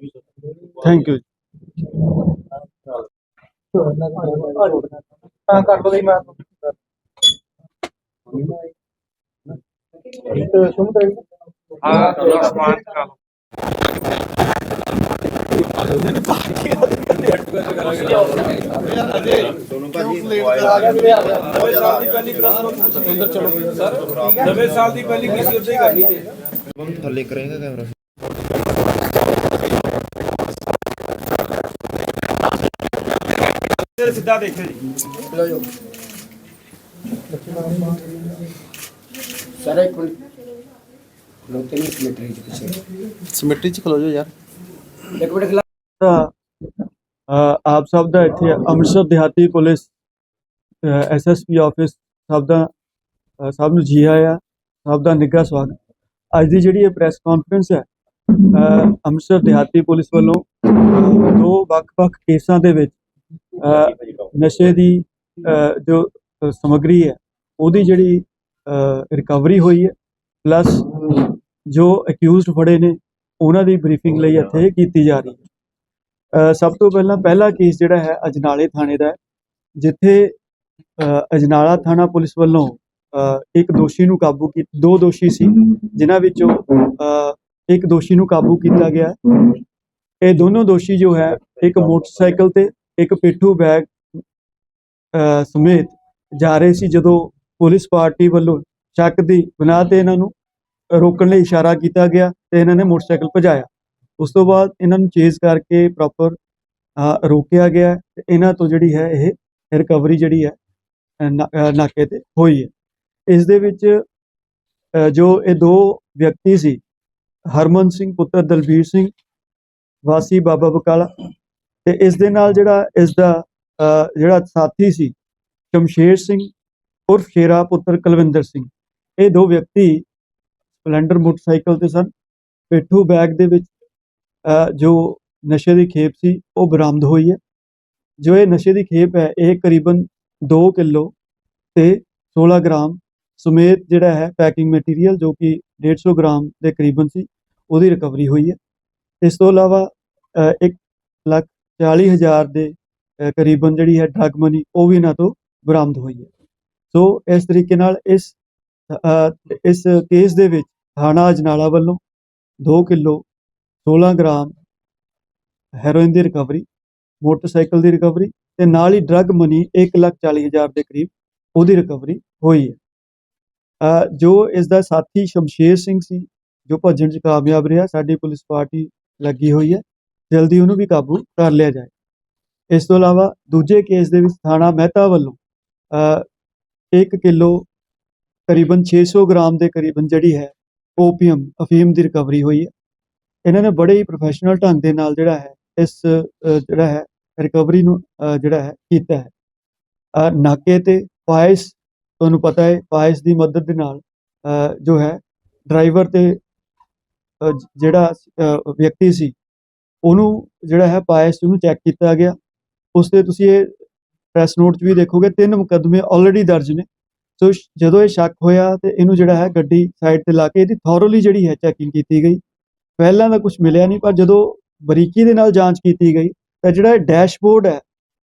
Thank you ਹਾਂ ਕਰ ਲਓ ਜੀ ਮੈਂ ਇੱਕ ਸੁਣ ਤੇ ਹਾਂ ਥੋੜਾ ਸਮਾਨ ਕਰਾ ਲਓ ਨਵੇਂ ਸਾਲ ਦੀ ਪਹਿਲੀ ਕਿਸੇ ਉੱਤੇ ਕਰਨੀ ਤੇ ਥੱਲੇ ਕਰੇਗਾ ਕੈਮਰਾ ਸਿੱਧਾ ਦੇਖਿਓ ਜੀ। ਸਾਰਾ ਇੱਕ ਮਿੰਟ। ਲੋਤੇ ਨਹੀਂ ਸਮਿਟਰੀ ਚ ਪਿੱਛੇ ਸਮਿਟਰੀ ਚ ਖਲੋ ਜਾਓ ਯਾਰ। ਇੱਕ ਮਿੰਟ ਖਿਲਾ ਆਪ ਸਭ ਦਾ ਇੱਥੇ ਅੰਮ੍ਰਿਤਸਰ ਦਿਹਾਤੀ ਪੁਲਿਸ ਐਸਐਸਪੀ ਆਫਿਸ ਸਭ ਦਾ ਸਭ ਨੂੰ ਜੀ ਆਇਆਂ ਸਭ ਦਾ ਨਿੱਘਾ ਸਵਾਗਤ। ਅੱਜ ਦੀ ਜਿਹੜੀ ਇਹ ਪ੍ਰੈਸ ਕਾਨਫਰੰਸ ਹੈ ਅ, ਅੰਮ੍ਰਿਤਸਰ ਦਿਹਾਤੀ ਪੁਲਿਸ ਵੱਲੋਂ ਦੋ ਵੱਖ-ਵੱਖ ਕੇਸਾਂ ਦੇ ਵਿੱਚ ਨਸ਼ੇ ਦੀ ਜੋ ਸਮੱਗਰੀ ਹੈ ਉਹਦੀ ਜਿਹੜੀ ਰਿਕਵਰੀ ਹੋਈ ਹੈ ਪਲੱਸ ਜੋ ਅਕਿਊਜ਼ਡ ਫੜੇ ਨੇ ਉਹਨਾਂ ਦੀ ਬਰੀਫਿੰਗ ਲਈ ਇੱਥੇ ਕੀਤੀ ਜਾ ਰਹੀ ਹੈ। ਸਭ ਤੋਂ ਪਹਿਲਾਂ ਪਹਿਲਾ ਕੇਸ ਜਿਹੜਾ ਹੈ ਅਜਨਾਲੇ ਥਾਣੇ ਦਾ ਜਿੱਥੇ ਅਜਨਾਲਾ ਥਾਣਾ ਪੁਲਿਸ ਵੱਲੋਂ ਇੱਕ ਦੋਸ਼ੀ ਨੂੰ ਕਾਬੂ ਕੀ ਦੋ ਦੋਸ਼ੀ ਸੀ ਜਿਨ੍ਹਾਂ ਵਿੱਚੋਂ ਇੱਕ ਦੋਸ਼ੀ ਨੂੰ ਕਾਬੂ ਕੀਤਾ ਗਿਆ ਇਹ ਦੋਨੋਂ ਦੋਸ਼ੀ ਜੋ ਹੈ ਇੱਕ ਮੋਟਰਸਾਈਕਲ ਤੇ ਇੱਕ ਪਿੱਠੂ ਬੈਗ ਸਮੇਤ ਜਾ ਰਹੇ ਸੀ ਜਦੋਂ ਪੁਲਿਸ ਪਾਰਟੀ ਵੱਲੋਂ ਸ਼ੱਕ ਦੀ ਬਣਾ ਤੇ ਇਹਨਾਂ ਨੂੰ ਰੋਕਣ ਲਈ ਇਸ਼ਾਰਾ ਕੀਤਾ ਗਿਆ ਤੇ ਇਹਨਾਂ ਨੇ ਮੋਟਰਸਾਈਕਲ ਭਜਾਇਆ। ਉਸ ਤੋਂ ਬਾਅਦ ਇਹਨਾਂ ਨੂੰ ਚੇਜ਼ ਕਰਕੇ ਪ੍ਰੋਪਰ ਰੋਕਿਆ ਗਿਆ ਤੇ ਇਹਨਾਂ ਤੋਂ ਜਿਹੜੀ ਹੈ ਇਹ ਰਿਕਵਰੀ ਜਿਹੜੀ ਹੈ ਨਾਕੇ ਤੇ ਹੋਈ ਹੈ। ਇਸ ਦੇ ਵਿੱਚ ਜੋ ਇਹ ਦੋ ਵਿਅਕਤੀ ਸੀ, ਹਰਮਨ ਸਿੰਘ, ਪੁੱਤਰ ਦਲਬੀਰ ਸਿੰਘ, ਵਾਸੀ ਬਾਬਾ ਬਕਾਲਾ ਤੇ ਇਸ ਦੇ ਨਾਲ ਜਿਹੜਾ ਇਸ ਦਾ ਜਿਹੜਾ ਸਾਥੀ ਸੀ ਸ਼ਮਸ਼ੇਰ ਸਿੰਘ ਉਰਫ ਸ਼ੇਰਾ ਪੁੱਤਰ ਕੁਲਵਿੰਦਰ ਸਿੰਘ ਇਹ ਦੋ ਵਿਅਕਤੀ ਸਪਲੈਂਡਰ ਮੋਟਰਸਾਈਕਲ ਤੇ ਸਨ। ਪੇਠੂ ਬੈਗ ਦੇ ਵਿੱਚ ਜੋ ਨਸ਼ੇ ਦੀ ਖੇਪ ਸੀ ਉਹ ਬਰਾਮਦ ਹੋਈ ਹੈ। ਜੋ ਇਹ ਨਸ਼ੇ ਦੀ ਖੇਪ ਹੈ ਇਹ ਕਰੀਬਨ 2 ਕਿਲੋ ਤੇ 16 ਗ੍ਰਾਮ ਸਮੇਤ ਜਿਹੜਾ ਹੈ ਪੈਕਿੰਗ ਮਟੀਰੀਅਲ ਜੋ ਕਿ 150 ਗ੍ਰਾਮ ਦੇ ਕਰੀਬਨ ਸੀ ਉਹਦੀ ਰਿਕਵਰੀ ਹੋਈ ਹੈ। ਇਸ ਤੋਂ ਇਲਾਵਾ ਅ, ਇੱਕ ਲੱਖ 40 ਹਜ਼ਾਰ ਦੇ ਕਰੀਬਨ ਜਿਹੜੀ ਹੈ ਡਰਗ ਮਨੀ ਉਹ ਵੀ ਇਹਨਾਂ ਤੋਂ ਬਰਾਮਦ ਹੋਈ ਹੈ। ਸੋ ਇਸ ਤਰੀਕੇ ਨਾਲ ਇਸ ਇਸ ਕੇਸ ਦੇ ਵਿੱਚ ਥਾਣਾ ਅਜਨਾਲਾ ਵੱਲੋਂ 2 ਕਿਲੋ 16 ਗ੍ਰਾਮ ਹੈਰੋਇਨ ਦੀ ਰਿਕਵਰੀ ਮੋਟਰਸਾਈਕਲ ਦੀ ਰਿਕਵਰੀ ਤੇ ਨਾਲ ਹੀ ਡਰਗ ਮਨੀ 140000 ਦੇ ਕਰੀਬ ਉਹਦੀ ਰਿਕਵਰੀ ਹੋਈ ਹੈ। ਜੋ ਇਸ ਦਾ ਸਾਥੀ ਸ਼ਮਸ਼ੇਰ ਸਿੰਘ ਸੀ, ਜੋ ਭੱਜਣ 'ਚ ਕਾਮਯਾਬ ਰਿਹਾ, ਸਾਡੀ ਪੁਲਿਸ ਪਾਰਟੀ ਲੱਗੀ ਹੋਈ ਹੈ। ਜਲਦੀ ਉਹਨੂੰ ਵੀ ਕਾਬੂ ਕਰ ਲਿਆ ਜਾਏ। ਇਸ ਤੋਂ ਇਲਾਵਾ ਦੂਜੇ ਕੇਸ ਦੇ ਵਿੱਚ ਥਾਣਾ ਮਹਿਤਾ ਵੱਲੋਂ ਅ, 1 ਕਿਲੋ ਕਰੀਬਨ 600 ਗ੍ਰਾਮ ਦੇ ਕਰੀਬਨ ਜਿਹੜੀ ਹੈ ਓਪੀਅਮ ਅਫੀਮ ਦੀ ਰਿਕਵਰੀ ਹੋਈ ਹੈ। ਇਹਨਾਂ ਨੇ ਬੜੇ ਹੀ ਪ੍ਰੋਫੈਸ਼ਨਲ ਢੰਗ ਦੇ ਨਾਲ ਜਿਹੜਾ ਹੈ ਇਸ ਜਿਹੜਾ ਹੈ ਰਿਕਵਰੀ ਨੂੰ ਜਿਹੜਾ ਹੈ ਕੀਤਾ ਹੈ। ਨਾਕੇ ਤੇ ਪਾਇਸ ਤੁਹਾਨੂੰ ਪਤਾ ਹੈ ਪਾਇਸ ਦੀ ਮਦਦ ਦੇ ਨਾਲ ਜੋ ਹੈ ਡਰਾਈਵਰ ਤੇ ਜਿਹੜਾ ਵਿਅਕਤੀ ਸੀ ਉਹਨੂੰ ਜਿਹੜਾ ਹੈ ਪਾਇਸ ਉਹਨੂੰ ਚੈੱਕ ਕੀਤਾ ਗਿਆ। ਉਸ ਤੇ ਤੁਸੀਂ ਇਹ ਪ੍ਰੈਸ ਨੋਟ 'ਚ ਵੀ ਦੇਖੋਗੇ, ਤਿੰਨ ਮੁਕੱਦਮੇ ਆਲਰੇਡੀ ਦਰਜ ਨੇ। ਸੋ ਜਦੋਂ ਇਹ ਸ਼ੱਕ ਹੋਇਆ ਤੇ ਇਹਨੂੰ ਜਿਹੜਾ ਹੈ ਗੱਡੀ ਸਾਈਡ ਤੇ ਲਾ ਕੇ ਇਹਦੀ ਥੋਰਲੀ ਜਿਹੜੀ ਹੈ ਚੈਕਿੰਗ ਕੀਤੀ ਗਈ। ਪਹਿਲਾਂ ਤਾਂ ਕੁਝ ਮਿਲਿਆ ਨਹੀਂ, ਪਰ ਜਦੋਂ ਬਰੀਕੀ ਦੇ ਨਾਲ ਜਾਂਚ ਕੀਤੀ ਗਈ, ਤਾਂ ਜਿਹੜਾ ਇਹ ਡੈਸ਼ਬੋਰਡ ਹੈ,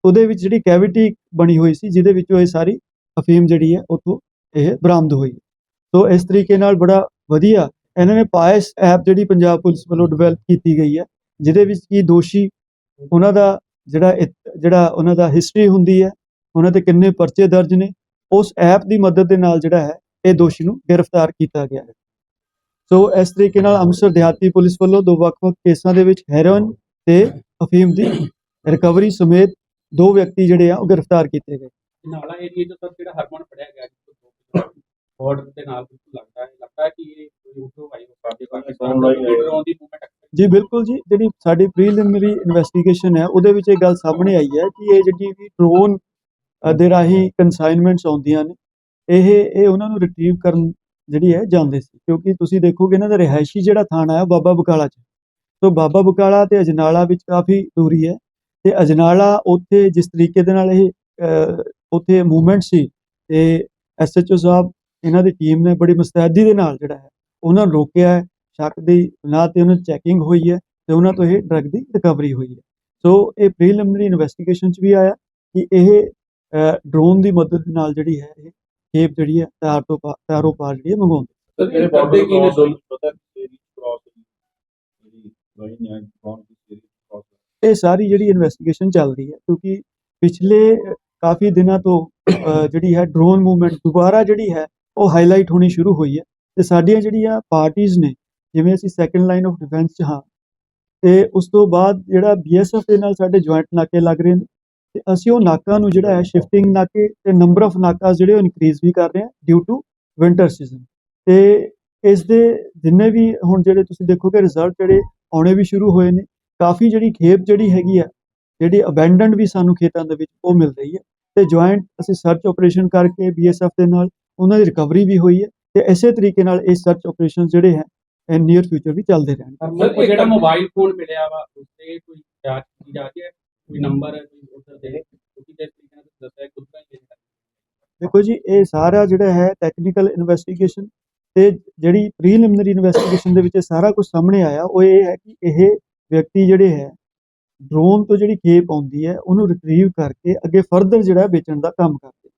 ਉਹਦੇ ਵਿੱਚ ਜਿਹੜੀ ਕੈਵਿਟੀ ਬਣੀ ਹੋਈ ਸੀ, ਜਿਹਦੇ ਵਿੱਚੋਂ ਇਹ ਸਾਰੀ ਅਫੀਮ ਜਿਹੜੀ ਹੈ, ਉੱਥੋਂ ਇਹ ਬਰਾਮਦ ਹੋਈ। ਸੋ ਇਸ ਤਰੀਕੇ ਨਾਲ ਬੜਾ ਵਧੀਆ ਇਹਨਾਂ ਨੇ ਪਾਇਸ ਐਪ ਜਿਹੜੀ ਪੰਜਾਬ ਪੁਲਿਸ ਵੱਲੋਂ ਡਿਵੈਲਪ ਕੀਤੀ ਗਈ ਹੈ ਜਿਹਦੇ ਵਿੱਚ ਕੀ ਦੋਸ਼ੀ ਉਹਨਾਂ ਦਾ ਜਿਹੜਾ ਜਿਹੜਾ ਉਹਨਾਂ ਦਾ ਹਿਸਟਰੀ ਹੁੰਦੀ ਹੈ ਉਹਨਾਂ ਤੇ ਕਿੰਨੇ ਪਰਚੇ ਦਰਜ ਨੇ ਉਸ ਐਪ ਦੀ ਮਦਦ ਦੇ ਨਾਲ ਜਿਹੜਾ ਹੈ ਇਹ ਦੋਸ਼ੀ ਨੂੰ ਗ੍ਰਿਫਤਾਰ ਕੀਤਾ ਗਿਆ ਹੈ। ਸੋ ਇਸ ਤਰੀਕੇ ਨਾਲ ਅੰਮ੍ਰਿਤਸਰ ਦਿਹਾਤੀ ਪੁਲਿਸ ਵੱਲੋਂ ਦੋ ਵੱਖ-ਵੱਖ ਕੇਸਾਂ ਦੇ ਵਿੱਚ ਹੈਰੋਇਨ ਤੇ ਅਫੀਮ ਦੀ ਰਿਕਵਰੀ ਸਮੇਤ ਦੋ ਵਿਅਕਤੀ ਜਿਹੜੇ ਆ ਉਹ ਗ੍ਰਿਫਤਾਰ ਕੀਤੇ ਗਏ। ਨਾਲਾ ਏਰੀਆ ਤੋਂ ਸਰ ਜਿਹੜਾ ਹਰਮਨ ਫੜਿਆ ਗਿਆ ਜੀ ਬੋਰਡ ਦੇ ਨਾਲ ਲੱਗਦਾ ਹੈ। ਲੱਗਦਾ ਹੈ ਕਿ ਇਹ ਉਦੋਂ ਆਈ ਸਾਡੇ ਪਾਕਿਸਤਾਨ ਦਾ ਡਰੋਨ ਦੀ ਮੂਵਮੈਂਟ ਜੀ, ਬਿਲਕੁਲ ਜੀ। ਜਿਹੜੀ ਸਾਡੀ ਪ੍ਰੀਲਿਮਿਨਰੀ ਇਨਵੈਸਟੀਗੇਸ਼ਨ ਹੈ, ਉਹਦੇ ਵਿੱਚ ਇਹ ਗੱਲ ਸਾਹਮਣੇ ਆਈ ਹੈ ਕਿ ਇਹ ਜਿਹੜੀ ਵੀ ਡਰੋਨ ਦੇ ਰਾਹੀਂ ਕਨਸਾਈਨਮੈਂਟਸ ਆਉਂਦੀਆਂ ਨੇ, ਇਹ ਇਹ ਉਹਨਾਂ ਨੂੰ ਰਿਟਰੀਵ ਕਰਨ ਜਿਹੜੀ ਹੈ ਜਾਂਦੇ ਸੀ। ਕਿਉਂਕਿ ਤੁਸੀਂ ਦੇਖੋਗੇ ਇਹਨਾਂ ਦਾ ਰਿਹਾਇਸ਼ੀ ਜਿਹੜਾ ਥਾਣਾ ਹੈ, ਉਹ ਬਾਬਾ ਬਕਾਲਾ ਚ ਸੋ ਬਾਬਾ ਬਕਾਲਾ ਤੇ ਅਜਨਾਲਾ ਵਿੱਚ ਕਾਫੀ ਦੂਰੀ ਹੈ ਤੇ ਅਜਨਾਲਾ ਉੱਥੇ ਜਿਸ ਤਰੀਕੇ ਦੇ ਨਾਲ ਇਹ ਉੱਥੇ ਮੂਵਮੈਂਟ ਸੀ, ਤੇ ਐਸਐਚਓ ਸਾਹਿਬ ਇਹਨਾਂ ਦੀ ਟੀਮ ਨੇ ਬੜੀ ਮੁਸਤੈਦੀ ਦੇ ਨਾਲ ਜਿਹੜਾ ਹੈ, ਉਹਨਾਂ ਨੂੰ ਰੋਕਿਆ ਹੈ। ਸ਼ੱਕ ਦੀ ਬਣਾ ਤੇ ਉਹਨਾਂ ਚੈਕਿੰਗ ਹੋਈ ਹੈ ਤੇ ਉਹਨਾਂ ਤੋਂ ਇਹ ਡਰੱਗ ਦੀ ਰਿਕਵਰੀ ਹੋਈ ਹੈ। ਸੋ ਇਹ ਪ੍ਰੀਲਿਮਿਨਰੀ ਇਨਵੈਸਟੀਗੇਸ਼ਨ ਚ ਵੀ ਆਇਆ ਕਿ ਇਹ ਡਰੋਨ ਦੀ ਮਦਦ ਨਾਲ ਜਿਹੜੀ ਹੈ ਇਹ ਖੇਪ ਜਿਹੜੀ ਹੈ ਤਿਆਰ ਤੋਂ ਤਿਆਰੋਂ ਪਾਰ ਜਿਹੜੀ ਹੈ ਮੰਗਵਾਉਂਦੇ ਸਰ ਇਹ ਕਰਦੇ ਕੀ ਨੇ ਪਤਾ ਕਿ ਕ੍ਰਾਸ ਜਿਹੜੀ ਗਈ ਨੇ ਕੌਣ ਦੀ ਸੀਰੀਜ਼ ਕ੍ਰਾਸ ਇਹ ਸਾਰੀ ਜਿਹੜੀ ਇਨਵੈਸਟੀਗੇਸ਼ਨ ਚੱਲ ਰਹੀ ਹੈ ਕਿਉਂਕਿ ਪਿਛਲੇ ਕਾਫੀ ਦਿਨਾਂ ਤੋਂ ਜਿਹੜੀ ਹੈ ਡਰੋਨ ਮੂਵਮੈਂਟ ਦੁਬਾਰਾ ਜਿਹੜੀ ਹੈ ਉਹ ਹਾਈਲਾਈਟ ਹੋਣੀ ਸ਼ੁਰੂ ਹੋਈ ਹੈ ਤੇ ਸਾਡੀਆਂ ਜਿਹੜੀਆਂ ਪਾਰਟੀਆਂ ਨੇ ਜਿਵੇਂ ਅਸੀਂ ਸੈਕੰਡ ਲਾਈਨ ਆਫ ਡਿਫੈਂਸ 'ਚ ਹਾਂ, ਤੇ ਉਸ ਤੋਂ ਬਾਅਦ ਜਿਹੜਾ ਬੀਐਸਐਫ ਦੇ ਨਾਲ ਸਾਡੇ ਜੁਆਇੰਟ ਨਾਕੇ ਲੱਗ ਰਹੇ ਨੇ, ਤੇ ਅਸੀਂ ਉਹ ਨਾਕਾਂ ਨੂੰ ਜਿਹੜਾ ਹੈ ਸ਼ਿਫਟਿੰਗ ਨਾਕੇ ਤੇ ਨੰਬਰ ਆਫ ਨਾਕਾ ਜਿਹੜੇ ਉਹ ਇਨਕਰੀਜ਼ ਵੀ ਕਰ ਰਹੇ ਹਾਂ ਡਿਊ ਟੂ ਵਿੰਟਰ ਸੀਜ਼ਨ ਤੇ ਇਸ ਦੇ ਜਿੰਨੇ ਵੀ ਹੁਣ ਜਿਹੜੇ ਤੁਸੀਂ ਦੇਖੋਗੇ ਰਿਜ਼ਲਟ ਜਿਹੜੇ ਆਉਣੇ ਵੀ ਸ਼ੁਰੂ ਹੋਏ ਨੇ, ਕਾਫੀ ਜਿਹੜੀ ਖੇਪ ਜਿਹੜੀ ਹੈਗੀ ਆ, ਜਿਹੜੀ ਅਬੈਂਡਨਡ ਵੀ ਸਾਨੂੰ ਖੇਤਾਂ ਦੇ ਵਿੱਚ ਉਹ ਮਿਲ ਰਹੀ ਹੈ। ਤੇ ਜੁਆਇੰਟ ਅਸੀਂ ਸਰਚ ਆਪਰੇਸ਼ਨ ਕਰਕੇ ਬੀਐਸਐਫ ਦੇ ਨਾਲ ਉਹਨਾਂ ਦੀ ਰਿਕਵਰੀ ਵੀ ਹੋਈ ਹੈ, ਤੇ ਇਸੇ ਤਰੀਕੇ ਨਾਲ ਇਹ ਸਰਚ ਆਪਰੇਸ਼ਨ ਜਿਹੜੇ ਹੈ ਨੀਅਰ ਫਿਊਚਰ ਵੀ ਚੱਲਦੇ ਰਹਿਣਗੇ ਸਰ ਉਹ ਜਿਹੜਾ ਮੋਬਾਈਲ ਫੋਨ ਮਿਲਿਆ ਵਾ ਉਸ ਤੇ ਕੋਈ ਜਾਂਚ ਕੀਤੀ ਜਾ ਰਹੀ? ਹੈ ਕੋਈ ਨੰਬਰ ਹੈ ਕੋਈ ਉਧਰ ਦੇ ਕਿਉਂਕਿ ਜਿਸ ਤਰੀਕੇ ਨਾਲ ਦੱਸਿਆ ਖੁਦ ਦਾ ਹੀ ਦੇਖੋ ਜੀ ਇਹ ਸਾਰਾ ਜਿਹੜਾ ਹੈ ਟੈਕਨੀਕਲ ਇਨਵੈਸਟੀਗੇਸ਼ਨ ਤੇ ਜਿਹੜੀ ਪ੍ਰੀਲਿਮਿਨਰੀ ਇਨਵੈਸਟੀਗੇਸ਼ਨ ਦੇ ਵਿੱਚ ਸਾਰਾ ਕੁਝ ਸਾਹਮਣੇ ਆਇਆ ਉਹ ਇਹ ਹੈ ਕਿ ਇਹ ਵਿਅਕਤੀ ਜਿਹੜੇ ਹੈ ਡਰੋਨ ਤੋਂ ਜਿਹੜੀ ਖੇਪ ਆਉਂਦੀ ਹੈ ਉਹਨੂੰ ਰਿਟਰੀਵ ਕਰਕੇ ਅੱਗੇ ਫਰਦਰ ਜਿਹੜਾ ਹੈ ਵੇਚਣ ਦਾ ਕੰਮ ਕਰਦੇ।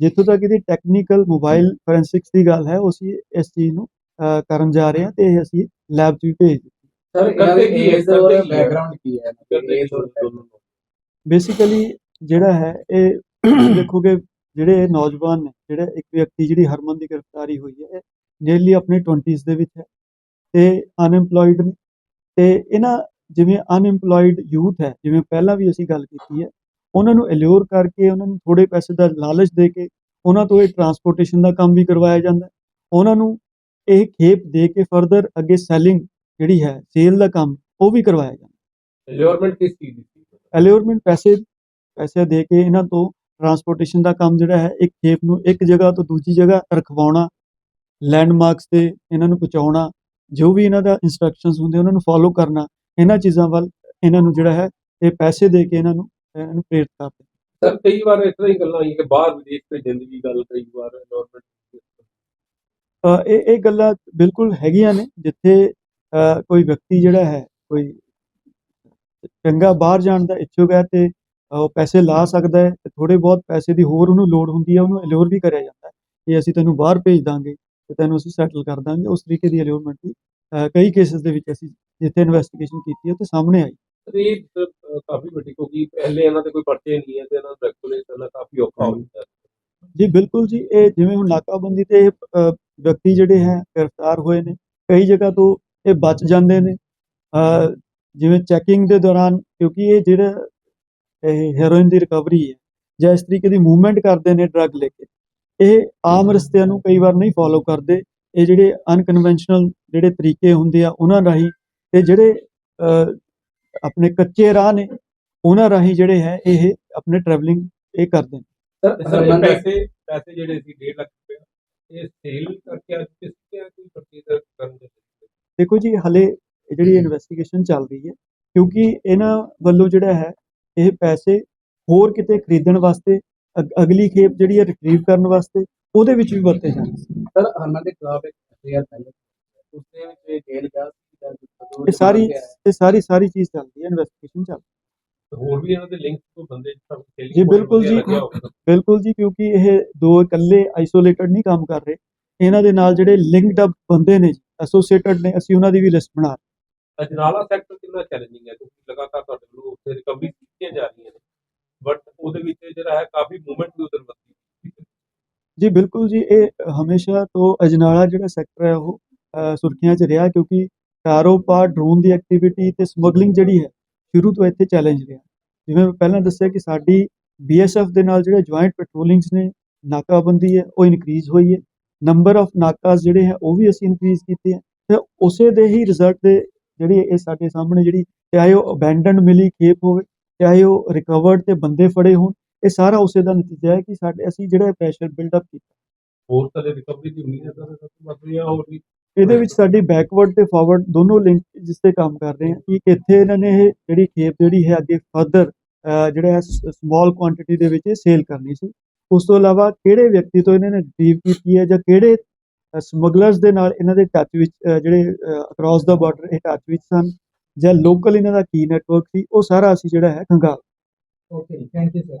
ਜਿੱਥੋਂ ਤੱਕ ਇਹਦੀ ਟੈਕਨੀਕਲ ਮੋਬਾਈਲ ਫੋਰੈਂਸਿਕਸ ਦੀ ਗੱਲ ਹੈ ਉਹ ਅਸੀਂ ਇਸ ਚੀਜ਼ ਨੂੰ ਕਰਨ ਜਾ ਰਹੇ ਹਾਂ ਤੇ ਇਹ ਅਸੀਂ ਲੈਬ 'ਚ ਵੀ ਭੇਜ ਦਿੱਤੀ। ਸਰ ਕਰਦੇ ਕੀ ਹੈ? ਸਰ ਬੈਕਗ੍ਰਾਉਂਡ ਕੀ ਹੈ? ਕਰਦੇ ਇਹ ਦੋਨੋਂ ਬੇਸਿਕਲੀ ਜਿਹੜਾ ਹੈ ਇਹ ਦੇਖੋਗੇ ਜਿਹੜੇ ਇਹ ਨੌਜਵਾਨ ਨੇ ਜਿਹੜੇ ਇੱਕ ਵਿਅਕਤੀ ਜਿਹੜੀ ਹਰਮਨ ਦੀ ਗ੍ਰਿਫਤਾਰੀ ਹੋਈ ਹੈ ਇਹ ਨੀਅਰਲੀ ਆਪਣੇ 20s ਦੇ ਵਿੱਚ ਹੈ ਤੇ ਅਨਐਮਪਲੋਇਡ ਨੇ ਤੇ ਇਹਨਾਂ ਜਿਵੇਂ ਅਨਐਮਪਲੋਇਡ ਯੂਥ ਹੈ ਜਿਵੇਂ ਪਹਿਲਾਂ ਵੀ ਅਸੀਂ ਗੱਲ ਕੀਤੀ ਹੈ ਉਹਨਾਂ ਨੂੰ ਅਲਿਓਰ ਕਰਕੇ ਉਹਨਾਂ ਨੂੰ ਥੋੜੇ ਪੈਸੇ ਦਾ ਲਾਲਚ ਦੇ ਕੇ ਉਹਨਾਂ ਤੋਂ ਇਹ ਟਰਾਂਸਪੋਰਟੇਸ਼ਨ ਦਾ ਕੰਮ ਵੀ ਕਰਵਾਇਆ ਜਾਂਦਾ। ਉਹਨਾਂ ਨੂੰ ਇਹ ਖੇਪ ਦੇ ਕੇ ਫਰਦਰ ਅੱਗੇ ਸੈਲਿੰਗ ਜਿਹੜੀ ਹੈ ਸੇਲ ਦਾ ਕੰਮ ਉਹ ਵੀ ਕਰਵਾਇਆ ਜਾਂਦਾ। ਗਵਰਨਮੈਂਟ ਕਿਸ ਚੀਜ਼ ਦੀ ਅਲਿਓਰਮੈਂਟ ਪੈਸੇ ਪੈਸੇ ਦੇ ਕੇ ਇਹਨਾਂ ਤੋਂ ਟਰਾਂਸਪੋਰਟੇਸ਼ਨ ਦਾ ਕੰਮ ਜਿਹੜਾ ਹੈ ਇੱਕ ਖੇਪ ਨੂੰ ਇੱਕ ਜਗ੍ਹਾ ਤੋਂ ਦੂਜੀ ਜਗ੍ਹਾ ਰਖਵਾਉਣਾ ਲੈਂਡਮਾਰਕਸ ਤੇ ਇਹਨਾਂ ਨੂੰ ਪਹੁੰਚਾਉਣਾ ਜੋ ਵੀ ਇਹਨਾਂ ਦਾ ਇਨਸਟਰਕਸ਼ਨਸ ਹੁੰਦੇ ਉਹਨਾਂ ਨੂੰ ਫੋਲੋ ਕਰਨਾ ਇਹਨਾਂ ਚੀਜ਼ਾਂ ਵੱਲ ਇਹਨਾਂ ਨੂੰ ਜਿਹੜਾ ਹੈ ਇਹ ਪੈਸੇ ਦੇ ਕੇ ਇਹਨਾਂ ਨੂੰ ਇਹਨਾਂ ਨੂੰ ਪ੍ਰੇਰਿਤ ਕਰਦੇ। ਸਰ ਕਈ ਵਾਰ ਇਸ ਤਰ੍ਹਾਂ ਹੀ ਗੱਲਾਂ ਆਈ ਕਿ ਬਾਹਰ ਵਿਦੇਸ਼ ਭੇਜਣ ਦੀ ਗੱਲ ਕਈ ਵਾਰ ਗਵਰਨਮੈਂਟ ਇਹ ਇਹ ਗੱਲਾਂ ਬਿਲਕੁਲ ਹੈਗੀਆਂ ਨੇ ਜਿੱਥੇ ਕੋਈ ਵਿਅਕਤੀ ਜਿਹੜਾ ਹੈ ਕੋਈ ਚੰਗਾ ਬਾਹਰ ਜਾਣ ਦਾ ਇੱਛੁਕ ਹੈ ਤੇ ਉਹ ਪੈਸੇ ਲਾ ਸਕਦਾ ਹੈ ਤੇ ਥੋੜੇ ਬਹੁਤ ਪੈਸੇ ਦੀ ਹੋਰ ਉਹਨੂੰ ਲੋੜ ਹੁੰਦੀ ਹੈ ਉਹਨੂੰ ਅਲਿਓਰ ਵੀ ਕਰਿਆ ਜਾਂਦਾ ਹੈ ਕਿ ਅਸੀਂ ਤੈਨੂੰ ਬਾਹਰ ਭੇਜ ਦਾਂਗੇ ਤੇ ਤੈਨੂੰ ਅਸੀਂ ਸੈਟਲ ਕਰ ਦਾਂਗੇ। ਉਸ ਤਰੀਕੇ ਦੀ ਅਲਿਓਰਮੈਂਟ ਵੀ ਕਈ ਕੇਸਿਸ ਦੇ ਵਿੱਚ ਅਸੀਂ ਜਿੱਥੇ ਇਨਵੈਸਟੀਗੇਸ਼ਨ ਕੀਤੀ ਹੈ ਤੇ ਸਾਹਮਣੇ ਆਈ। ਸਰ ਇਹ ਤਾਂ, ਅ, ਕਾਫੀ ਵੱਡੀ ਕਿਉਂਕਿ ਪਹਿਲੇ ਇਹਨਾਂ ਦੇ ਕੋਈ ਪਰਚੇ ਨਹੀਂ ਹੈ ਤੇ ਇਹਨਾਂ ਨੂੰ ਰੈਗੂਲੇਟ ਕਰਨਾ ਕਾਫੀ ਔਖਾ ਹੋ। ਜਾਂਦਾ ਹੈ। ਜੀ ਬਿਲਕੁਲ ਜੀ ਇਹ ਜਿਵੇਂ ਹੁਣ ਨਾਕਾਬੰਦੀ ਤੇ ਵਿਅਕਤੀ ਜਿਹੜੇ ਹੈ ਗ੍ਰਿਫਤਾਰ ਹੋਏ ਨੇ। ਕਈ ਜਗ੍ਹਾ ਤੋਂ ਇਹ ਬਚ ਜਾਂਦੇ ਨੇ। ਅ, ਜਿਵੇਂ ਚੈਕਿੰਗ ਦੇ ਦੌਰਾਨ ਕਿਉਂਕਿ ਇਹ ਜਿਹੜਾ ਇਹ ਹੈਰੋਇਨ ਦੀ ਰਿਕਵਰੀ ਹੈ ਜਾਂ ਇਸ ਤਰੀਕੇ ਦੀ ਮੂਵਮੈਂਟ ਕਰਦੇ ਨੇ ਡਰੱਗ ਲੈ ਕੇ ਇਹ ਆਮ ਰਸਤਿਆਂ ਨੂੰ ਕਈ ਵਾਰ ਨਹੀਂ ਫੋਲੋ ਕਰਦੇ। ਇਹ ਜਿਹੜੇ ਅਨਕਨਵੈਨਸ਼ਨਲ ਜਿਹੜੇ ਤਰੀਕੇ ਹੁੰਦੇ ਆ ਉਹਨਾਂ ਰਾਹੀਂ ਤੇ ਜਿਹੜੇ ਆਪਣੇ ਕੱਚੇ ਰਾਹ ਨੇ ਉਹਨਾਂ ਰਾਹੀਂ ਜਿਹੜੇ ਹੈ ਇਹ ਆਪਣੇ ਟਰੈਵਲਿੰਗ ਇਹ ਕਰਦੇ ਨੇ। ਸਰ ਪੈਸੇ ਪੈਸੇ ਜਿਹੜੇ ਸੀ 1.5 ਲੱਖ ਇਹ ਸੇਲ ਕਰਕੇ ਅੱਜ ਕਿਸ ਤੇ ਕੋਈ ਪਰਚੇਜ਼ ਕਰਨ ਦੇ ਦੇਖੋ ਜੀ ਹਲੇ ਇਹ ਜਿਹੜੀ ਇਨਵੈਸਟੀਗੇਸ਼ਨ ਚੱਲ ਰਹੀ ਹੈ ਕਿਉਂਕਿ ਇਹਨਾਂ ਵੱਲੋਂ ਜਿਹੜਾ ਹੈ ਇਹ ਪੈਸੇ ਹੋਰ ਕਿਤੇ ਖਰੀਦਣ ਵਾਸਤੇ ਅਗ- ਅਗਲੀ ਖੇਪ ਜਿਹੜੀ ਹੈ ਰਿਟਰੀਵ ਕਰਨ ਵਾਸਤੇ ਉਹਦੇ ਵਿੱਚ ਵੀ ਵਰਤੇ ਜਾਣਗੇ ਸਰ ਹਰਮਨ ਦੇ ਖਿਲਾਫ ਇੱਕ ਐਫਆਈਆਰ ਪਹਿਲੇ ਉਸ ਦੇ ਵਿੱਚ ਜੇਲ੍ਹ ਜਾ ਸੀ ਇਹ ਸਾਰੀ ਇਹ ਸਾਰੀ ਸਾਰੀ ਚੀਜ਼ ਚੱਲਦੀ ਹੈ ਇਨਵੈਸਟੀਗੇਸ਼ਨ ਚੱਲ ਰਹੀ ਹੋਰ ਵੀ ਇਹਨਾਂ ਦੇ ਲਿੰਕ ਤੋਂ ਬੰਦੇ ਜੀ, ਬਿਲਕੁਲ ਜੀ। ਬਿਲਕੁਲ ਜੀ ਕਿਉਂਕਿ ਇਹ ਦੋ ਇਕੱਲੇ ਆਈਸੋਲੇਟਡ ਨਹੀਂ ਕੰਮ ਕਰ ਰਹੇ। ਇਹਨਾਂ ਦੇ ਨਾਲ ਜਿਹੜੇ ਲਿੰਕਡ ਅਪ ਬੰਦੇ ਨੇ ਐਸੋਸੀਏਟਡ ਨੇ ਅਸੀਂ ਉਹਨਾਂ ਦੀ ਵੀ ਲਿਸਟ ਬਣਾ ਰਹੇ। ਅਜਨਾਲਾ ਸੈਕਟਰ ਕਿੰਨਾ ਚੈਲੰਜਿੰਗ ਹੈ ਕਿਉਂਕਿ ਲਗਾਤਾਰ ਤੁਹਾਡੇ ਵੱਲੋਂ ਉੱਥੇ ਰਿਕਵਰੀ ਕੀਤੀਆਂ ਜਾ ਰਹੀਆਂ ਨੇ। ਬਟ ਉਹਦੇ ਵਿੱਚ ਜਿਹੜਾ ਹੈ ਕਾਫੀ ਮੂਵਮੈਂਟ ਵੀ ਉਧਰ ਵੱਧਦੀ ਹੈ। ਜੀ? ਬਿਲਕੁਲ ਜੀ ਇਹ ਹਮੇਸ਼ਾ ਤੋਂ ਅਜਨਾਲਾ ਜਿਹੜਾ ਸੈਕਟਰ ਹੈ ਉਹ ਸੁਰਖੀਆਂ 'ਚ ਰਿਹਾ ਕਿਉਂਕਿ ਕਾਰੋਬਾਰ ਡਰੋਨ ਦੀ ਐਕਟੀਵਿਟੀ ਤੇ ਸਮਗਲਿੰਗ ਜਿਹੜੀ ਹੈ ਸ਼ੁਰੂ ਤੋਂ ਇੱਥੇ ਚੈਲੰਜ ਰਿਹਾ। ਜਿਵੇਂ ਮੈਂ ਪਹਿਲਾਂ ਦੱਸਿਆ ਕਿ ਸਾਡੀ ਬੀਐਸਐਫ ਦੇ ਨਾਲ ਜਿਹੜੇ ਜੁਆਇੰਟ ਪੈਟਰੋਲਿੰਗਸ ਨੇ, ਨਾਕਾਬੰਦੀ ਹੈ, ਉਹ ਇਨਕਰੀਜ਼ ਹੋਈ ਹੈ। ਨੰਬਰ ਆਫ ਨਾਕਾਸ ਜਿਹੜੇ ਹੈ, ਉਹ ਵੀ ਅਸੀਂ ਇਨਕਰੀਜ਼ ਕੀਤੇ ਹੈ। ਤੇ ਉਸੇ ਦੇ ਹੀ ਰਿਜ਼ਲਟ ਦੇ ਜਿਹੜੀ ਇਹ ਸਾਡੇ ਸਾਹਮਣੇ ਜਿਹੜੀ ਚਾਹੇ ਉਹ ਅਬੈਂਡਨਡ ਮਿਲੀ, ਖੇਪ ਹੋਵੇ, ਚਾਹੇ ਉਹ ਰਿਕਵਰਡ ਤੇ ਬੰਦੇ ਫੜੇ ਹੋਣ, ਇਹ ਸਾਰਾ ਉਸੇ ਦਾ ਨਤੀਜਾ ਹੈ ਕਿ ਸਾਡੇ ਅਸੀਂ ਜਿਹੜਾ ਪ੍ਰੈਸ਼ਰ ਬਿਲਡ ਅਪ ਕੀਤਾ। ਹੋਰ ਤਾਂ ਰਿਕਵਰੀ ਦੀ ਉਮੀਦ ਹੈ ਤਾਂ ਵੱਧ ਰਹੀ ਹੈ ਹੋਰ ਵੀ ਇਹਦੇ ਵਿੱਚ ਸਾਡੀ ਬੈਕਵਰਡ ਤੇ ਫਾਰਵਰਡ ਦੋਨੋਂ ਲਿੰਕ ਜਿਸ ਤੇ ਕੰਮ ਕਰ ਰਹੇ ਹਾਂ, ਕਿ ਕਿੱਥੇ ਇਹਨਾਂ ਨੇ ਇਹ ਜਿਹੜੀ ਖੇਪ ਜਿਹੜੀ ਹੈ ਅੱਗੇ ਫਰਦਰ ਜਿਹੜਾ ਹੈ ਸਮਾਲ ਕੁਆਂਟੀਟੀ ਦੇ ਵਿੱਚ ਸੇਲ ਕਰਨੀ ਸੀ। ਉਸ ਤੋਂ ਇਲਾਵਾ ਕਿਹੜੇ ਵਿਅਕਤੀ ਤੋਂ ਇਹਨਾਂ ਨੇ ਰਿਸੀਵ ਕੀਤੀ ਹੈ ਜਾਂ ਕਿਹੜੇ ਸਮਗਲਰਸ ਦੇ ਨਾਲ ਇਹਨਾਂ ਦੇ ਟੱਚ ਵਿੱਚ ਜਿਹੜੇ ਅਕ੍ਰੋਸ ਦਾ ਬਾਰਡਰ ਇਹ ਟੱਚ ਵਿੱਚ ਸਨ ਜਾਂ ਲੋਕਲ ਇਹਨਾਂ ਦਾ ਕੀ ਨੈਟਵਰਕ ਸੀ, ਉਹ ਸਾਰਾ ਅਸੀਂ ਜਿਹੜਾ ਹੈ ਖੰਗਾਲ। Okay thank you sir